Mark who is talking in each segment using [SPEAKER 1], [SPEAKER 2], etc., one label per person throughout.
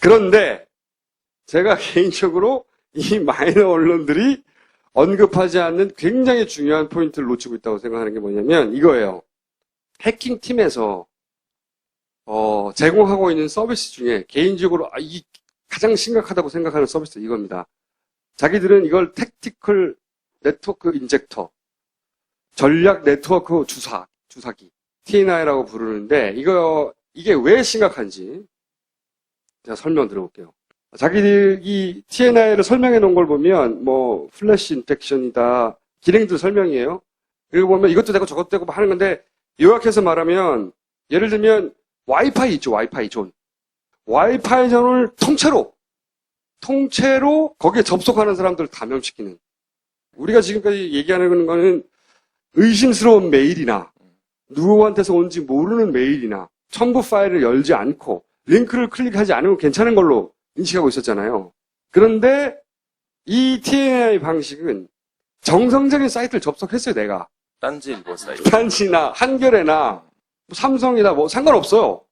[SPEAKER 1] 그런데 제가 개인적으로 이 마이너 언론들이 언급하지 않는 굉장히 중요한 포인트를 놓치고 있다고 생각하는 게 뭐냐면 이거예요. 해킹 팀에서 어, 제공하고 있는 서비스 중에 개인적으로 아, 이 가장 심각하다고 생각하는 서비스 이겁니다. 자기들은 이걸 택티컬 네트워크 인젝터, 전략 네트워크 주사, 주사기, TNI라고 부르는데 이거 이게 왜 심각한지 제가 설명 드려볼게요. 자기들이 TNI를 설명해 놓은 걸 보면 뭐 플래시 인펙션이다 기능들 설명이에요. 그리고 보면 이것도 되고 저것도 되고 뭐 하는 건데 요약해서 말하면 예를 들면 와이파이 있죠 와이파이 존 와이파이 존을 통째로 통째로 거기에 접속하는 사람들을 감염시키는 우리가 지금까지 얘기하는 거는 의심스러운 메일이나 누구한테서 온지 모르는 메일이나 첨부 파일을 열지 않고 링크를 클릭하지 않으면 괜찮은 걸로 인식하고 있었잖아요. 그런데 이 TNI 방식은 정상적인 사이트를 접속했어요, 내가.
[SPEAKER 2] 딴지일보 사이트.
[SPEAKER 1] 단지나 한겨레나 뭐 삼성이나 뭐 상관없어요.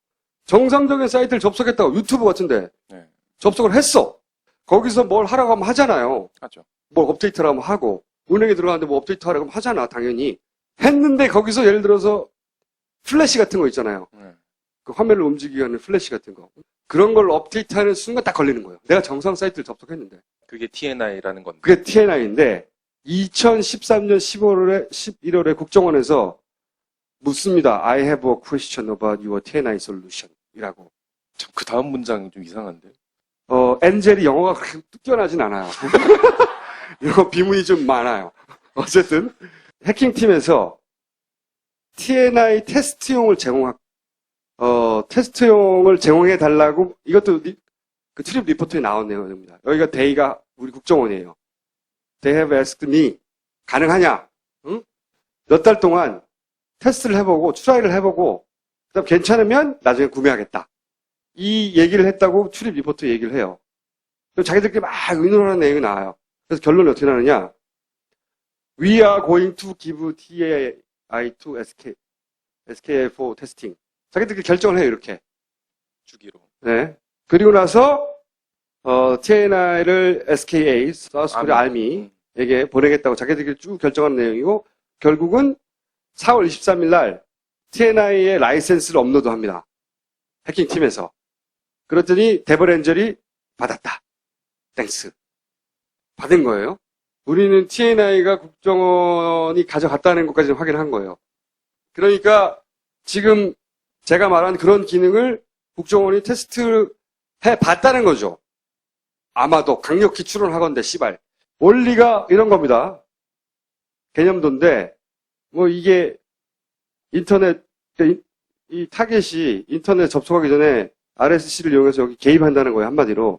[SPEAKER 1] 정상적인 사이트를 접속했다고 유튜브 같은데
[SPEAKER 2] 네.
[SPEAKER 1] 접속을 했어. 거기서 뭘 하라고 하면 하잖아요.
[SPEAKER 2] 하죠.
[SPEAKER 1] 뭘 업데이트를 하면 하고 은행에 들어가는데 뭐 업데이트 하라고 하면 하잖아, 당연히. 했는데 거기서 예를 들어서 플래시 같은 거 있잖아요.
[SPEAKER 2] 네.
[SPEAKER 1] 그 화면을 움직이게 하는 플래시 같은 거. 그런 걸 업데이트하는 순간 딱 걸리는 거예요. 내가 정상 사이트를 접속했는데.
[SPEAKER 2] 그게 TNI라는 건데.
[SPEAKER 1] 그게 TNI인데 2013년 15월에 11월에 국정원에서 묻습니다. I have a question about your TNI solution 이라고.
[SPEAKER 2] 참, 그 다음 문장이 좀 이상한데.
[SPEAKER 1] 어, 엔젤이 영어가 그렇게 뛰어나진 않아요. 영어 비문이 좀 많아요. 어쨌든 해킹 팀에서 TNI 테스트용을 제공하 어, 테스트용을 제공해 달라고 이것도 리- 그 트립 리포트에 나온 내용입니다. 여기가 데이가 우리 국정원이에요. They have asked me 가능하냐? 응? 몇 달 동안 테스트를 해보고 트라이를 해보고 그다음 괜찮으면 나중에 구매하겠다. 이 얘기를 했다고 출입 리포트 얘기를 해요. 그럼 자기들끼리 막 의논하는 내용이 나와요. 그래서 결론이 어떻게 나느냐? We are going to give TAI to SK, SKA for testing. 자기들끼리 결정을 해요, 이렇게.
[SPEAKER 2] 주기로.
[SPEAKER 1] 네. 그리고 나서, 어, TNI를 SKA, 사우스 코리아
[SPEAKER 2] 아미.
[SPEAKER 1] 아미에게 보내겠다고 자기들끼리 쭉 결정하는 내용이고, 결국은 4월 23일 날 TNI의 라이센스를 업로드 합니다. 해킹팀에서. 그랬더니 데버렌젤이 받았다. 땡스. 받은 거예요. 우리는 TNI가 국정원이 가져갔다는 것까지는 확인한 거예요. 그러니까 지금 제가 말한 그런 기능을 국정원이 테스트를 해 봤다는 거죠. 아마도 강력히 추론하건대 씨발. 원리가 이런 겁니다. 개념도인데 뭐 이게 인터넷 이, 이 타겟이 인터넷 접속하기 전에 RSC를 이용해서 여기 개입한다는 거예요 한마디로.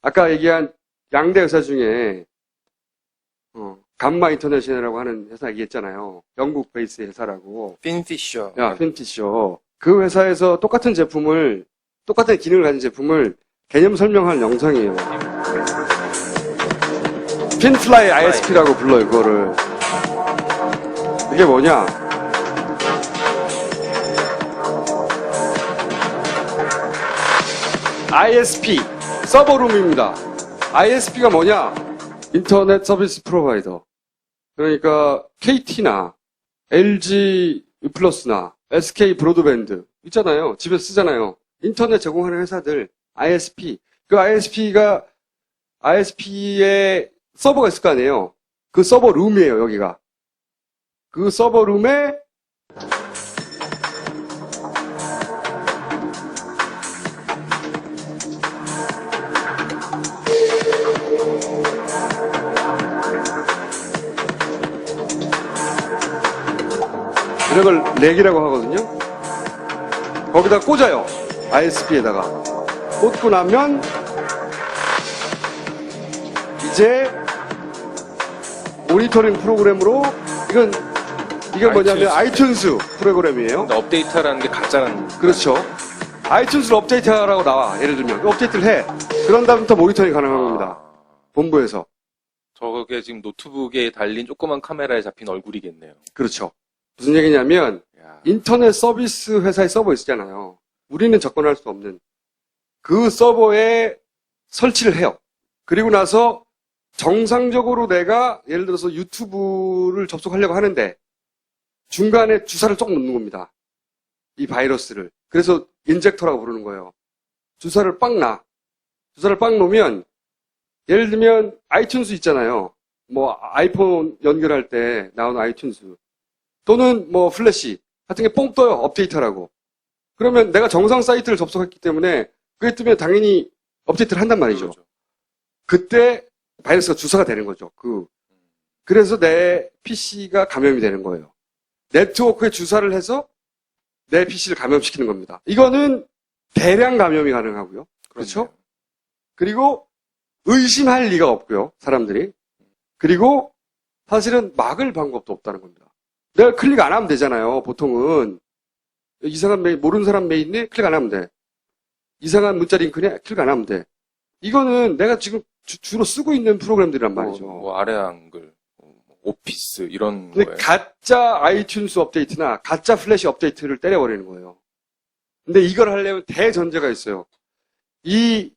[SPEAKER 1] 아까 얘기한 양대 회사 중에 어, 감마 인터내셔널이라고 하는 회사 얘기했잖아요. 영국 베이스 회사라고.
[SPEAKER 2] 핀피셔.
[SPEAKER 1] 야, 핀피쇼. 그 회사에서 똑같은 제품을, 똑같은 기능을 가진 제품을 개념 설명할 영상이에요. 핀플라이 ISP라고 불러요, 그거를. 이게 뭐냐? ISP, 서버룸입니다. ISP가 뭐냐? 인터넷 서비스 프로바이더. 그러니까 KT나 LG 플러스나 SK 브로드밴드 있잖아요. 집에 쓰잖아요. 인터넷 제공하는 회사들 ISP. 그 ISP가 ISP에 서버가 있을 거 아니에요. 그 서버 룸이에요, 여기가. 그 서버 룸에 이런 걸 렉이라고 하거든요. 거기다 꽂아요. ISP에다가. 꽂고 나면 이제 모니터링 프로그램으로 이건 이건 뭐냐면 아이튠스 프로그램이에요.
[SPEAKER 2] 근데 업데이트라는 게 가짜라는.
[SPEAKER 1] 그렇죠. 아이튠스를 업데이트하라고 나와. 예를 들면 업데이트를 해. 그런 다음부터 모니터링 가능한 겁니다. 본부에서.
[SPEAKER 2] 저게 지금 노트북에 달린 조그만 카메라에 잡힌 얼굴이겠네요.
[SPEAKER 1] 그렇죠. 무슨 얘기냐면
[SPEAKER 2] 야.
[SPEAKER 1] 인터넷 서비스 회사의 서버 있잖아요. 우리는 접근할 수 없는 그 서버에 설치를 해요. 그리고 나서 정상적으로 내가 예를 들어서 유튜브를 접속하려고 하는데 중간에 주사를 조금 넣는 겁니다. 이 바이러스를. 그래서 인젝터라고 부르는 거예요. 주사를 빵 놔. 주사를 빵 놓으면 예를 들면 아이튠스 있잖아요. 뭐 아이폰 연결할 때 나오는 아이튠스 또는 뭐 플래시 같은 게 뽕 떠요. 업데이터라고. 그러면 내가 정상 사이트를 접속했기 때문에 그게 뜨면 당연히 업데이트를 한단 말이죠.
[SPEAKER 2] 그렇죠.
[SPEAKER 1] 그때 바이러스가 주사가 되는 거죠. 그 그래서 내 PC가 감염이 되는 거예요. 네트워크에 주사를 해서 내 PC를 감염시키는 겁니다. 이거는 대량 감염이 가능하고요. 그렇죠?
[SPEAKER 2] 그렇네요.
[SPEAKER 1] 그리고 의심할 리가 없고요. 사람들이. 그리고 사실은 막을 방법도 없다는 겁니다. 내가 클릭 안 하면 되잖아요. 보통은 이상한 메일 모르는 사람 메일인데 클릭 안 하면 돼. 이상한 문자 링크네 클릭 안 하면 돼. 이거는 내가 지금 주, 로 쓰고 있는 프로그램들이란 말이죠.
[SPEAKER 2] 뭐, 뭐 아래 한글, 뭐 오피스 이런
[SPEAKER 1] 근데 가짜 아이튠스 업데이트나 가짜 플래시 업데이트를 때려버리는 거예요. 근데 이걸 하려면 대전제가 있어요. 이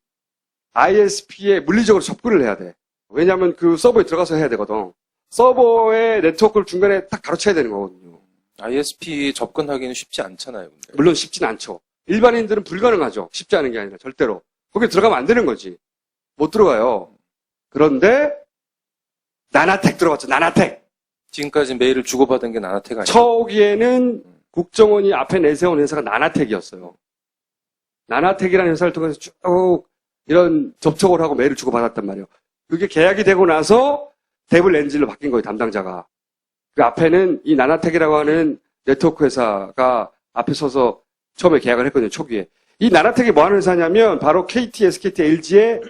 [SPEAKER 1] ISP에 물리적으로 접근을 해야 돼. 왜냐하면 그 서버에 들어가서 해야 되거든. 서버의 네트워크를 중간에 딱 가로채야 되는 거거든요.
[SPEAKER 2] ISP 접근하기는 쉽지 않잖아요. 근데.
[SPEAKER 1] 물론 쉽진 않죠. 일반인들은 불가능하죠. 쉽지 않은 게 아니라 절대로. 거기 들어가면 안 되는 거지. 못 들어가요. 그런데 나나텍 들어갔죠. 나나텍.
[SPEAKER 2] 지금까지 메일을 주고받은 게 나나테가 아니에요.
[SPEAKER 1] 초기에는 국정원이 앞에 내세운 회사가 나나텍이었어요. 나나텍이라는 회사를 통해서 쭉 이런 접촉을 하고 메일을 주고받았단 말이에요. 그게 계약이 되고 나서 데블 엔진로 바뀐 거예요, 담당자가. 그 앞에는 이 나나텍이라고 하는 네트워크 회사가 앞에 서서 처음에 계약을 했거든요, 초기에. 이 나나텍이 뭐 하는 회사냐면 바로 KT, SKT, LG의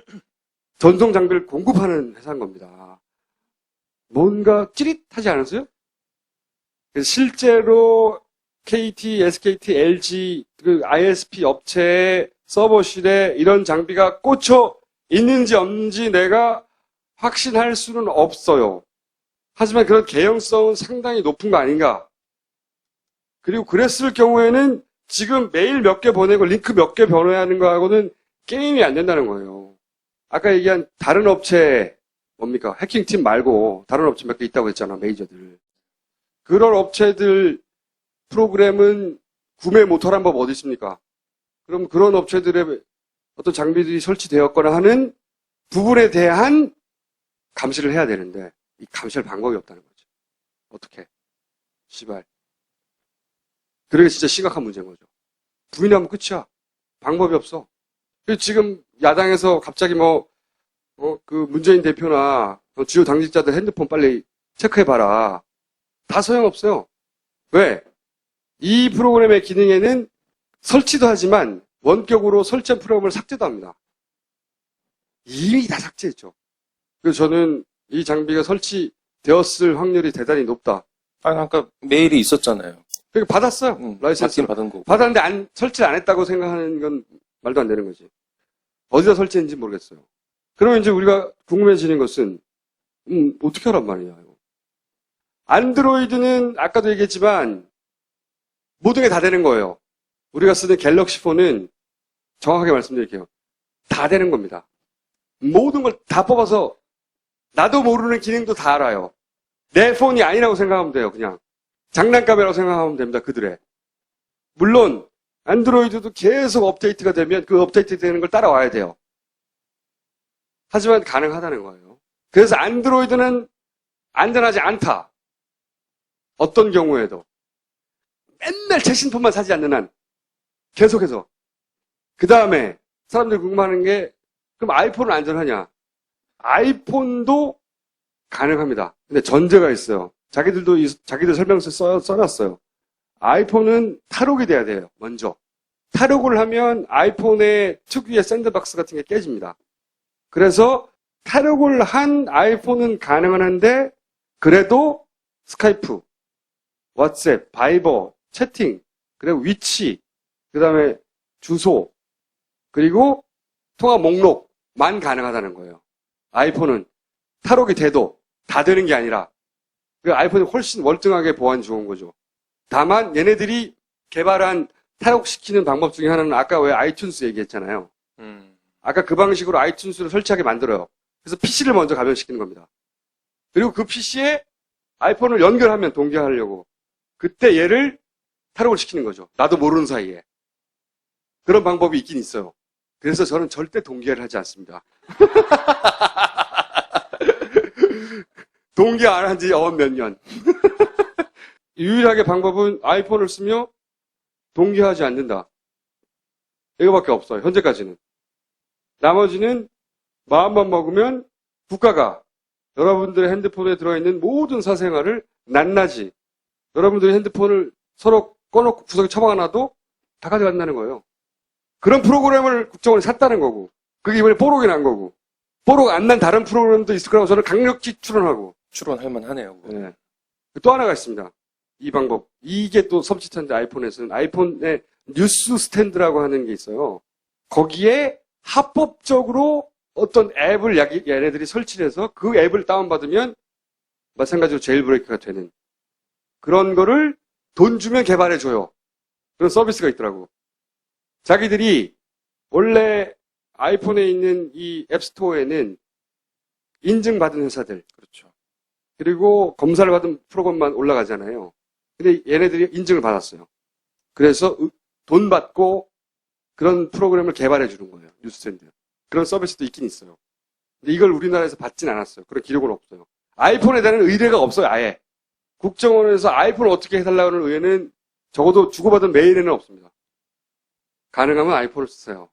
[SPEAKER 1] 전송 장비를 공급하는 회사인 겁니다. 뭔가 찌릿하지 않았어요? 실제로 KT, SKT, LG, 그 ISP 업체의 서버실에 이런 장비가 꽂혀 있는지 없는지 내가 확신할 수는 없어요. 하지만 그런 개연성은 상당히 높은 거 아닌가. 그리고 그랬을 경우에는 지금 메일 몇 개 보내고 링크 몇 개 변호하는 거하고는 게임이 안 된다는 거예요. 아까 얘기한 다른 업체, 뭡니까? 해킹팀 말고 다른 업체 몇 개 있다고 했잖아, 메이저들. 그런 업체들 프로그램은 구매 못하는 법 어디 있습니까? 그럼 그런 업체들의 어떤 장비들이 설치되었거나 하는 부분에 대한 감시를 해야 되는데 이 감시할 방법이 없다는 거죠. 어떻게? 시발. 그게 진짜 심각한 문제인 거죠. 부인하면 끝이야. 방법이 없어. 그래서 지금 야당에서 갑자기 뭐, 어, 그 문재인 대표나 어, 주요 당직자들 핸드폰 빨리 체크해봐라. 다 소용없어요. 왜? 이 프로그램의 기능에는 설치도 하지만 원격으로 설치한 프로그램을 삭제도 합니다. 이미 다 삭제했죠. 그래서 저는 이 장비가 설치되었을 확률이 대단히 높다.
[SPEAKER 2] 아니, 아까 메일이 있었잖아요.
[SPEAKER 1] 그러니까 받았어요.
[SPEAKER 2] 응,
[SPEAKER 1] 라이센스.
[SPEAKER 2] 받긴 받은 거고.
[SPEAKER 1] 받았는데 안, 설치를 안 했다고 생각하는 건 말도 안 되는 거지. 어디다 설치했는지 모르겠어요. 그러면 이제 우리가 궁금해지는 것은, 음, 어떻게 하란 말이야, 이거. 안드로이드는 아까도 얘기했지만, 모든 게 다 되는 거예요. 우리가 쓰는 갤럭시 폰은 정확하게 말씀드릴게요. 다 되는 겁니다. 모든 걸 다 뽑아서 나도 모르는 기능도 다 알아요. 내 폰이 아니라고 생각하면 돼요, 그냥. 장난감이라고 생각하면 됩니다, 그들의. 물론, 안드로이드도 계속 업데이트가 되면 그 업데이트 되는 걸 따라와야 돼요. 하지만 가능하다는 거예요. 그래서 안드로이드는 안전하지 않다. 어떤 경우에도. 맨날 최신폰만 사지 않는 한. 계속해서. 그 다음에 사람들이 궁금해하는 게 그럼 아이폰은 안전하냐? 아이폰도 가능합니다. 근데 전제가 있어요. 자기들도 이- 자기들 설명서 써, 써놨어요. 아이폰은 탈옥이 돼야 돼요. 먼저. 탈옥을 하면 아이폰의 특유의 샌드박스 같은 게 깨집니다. 그래서 탈옥을 한 아이폰은 가능은 한데 그래도 스카이프, 왓츠앱, 바이버, 채팅, 그리고 위치, 그 다음에 주소, 그리고 통화 목록만 가능하다는 거예요. 아이폰은 탈옥이 돼도 다 되는 게 아니라 그 아이폰이 훨씬 월등하게 보안 좋은 거죠. 다만 얘네들이 개발한 탈옥시키는 방법 중에 하나는 아까 왜 아이튠스 얘기했잖아요.
[SPEAKER 2] 음.
[SPEAKER 1] 아까 그 방식으로 아이튠즈를 설치하게 만들어요. 그래서 PC를 먼저 감염시키는 겁니다. 그리고 그 PC에 아이폰을 연결하면 동기화하려고 그때 얘를 탈옥을 시키는 거죠. 나도 모르는 사이에. 그런 방법이 있긴 있어요. 그래서 저는 절대 동기화를 하지 않습니다. 동기화 안한 지 어몇 년. 유일하게 방법은 아이폰을 쓰며 동기화하지 않는다. 이거밖에 없어요. 현재까지는. 나머지는 마음만 먹으면 국가가 여러분들의 핸드폰에 들어있는 모든 사생활을 낱낱이 여러분들의 핸드폰을 서로 꺼놓고 구석에 처박아놔도 다 가져간다는 거예요. 그런 프로그램을 국정원이 샀다는 거고 그게 이번에 뽀록이 난 거고 뽀록 안 난 다른 프로그램도 있을 거라고 저는 강력히 추론하고
[SPEAKER 2] 추론할 만하네요.
[SPEAKER 1] 네. 또 하나가 있습니다. 이 방법. 이게 또 섬찟한데 아이폰에서는 아이폰의 뉴스 스탠드라고 하는 게 있어요. 거기에 합법적으로 어떤 앱을 야- 얘네들이 설치를 해서 그 앱을 다운받으면 마찬가지로 제일 브레이크가 되는 그런 거를 돈 주면 개발해줘요. 그런 서비스가 있더라고. 자기들이 원래 아이폰에 있는 이 앱스토어에는 인증받은 회사들,
[SPEAKER 2] 그렇죠.
[SPEAKER 1] 그리고 검사를 받은 프로그램만 올라가잖아요. 근데 얘네들이 인증을 받았어요. 그래서 으- 돈 받고 그런 프로그램을 개발해 주는 거예요. 뉴스탠드. 그런 서비스도 있긴 있어요. 근데 이걸 우리나라에서 받진 않았어요. 그런 기록은 없어요. 아이폰에 대한 의뢰가 없어요. 아예. 국정원에서 아이폰을 어떻게 해달라는 의뢰는 적어도 주고받은 메일에는 없습니다. 가능하면 아이폰을 쓰세요.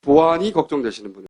[SPEAKER 1] 보안이 걱정되시는 분은.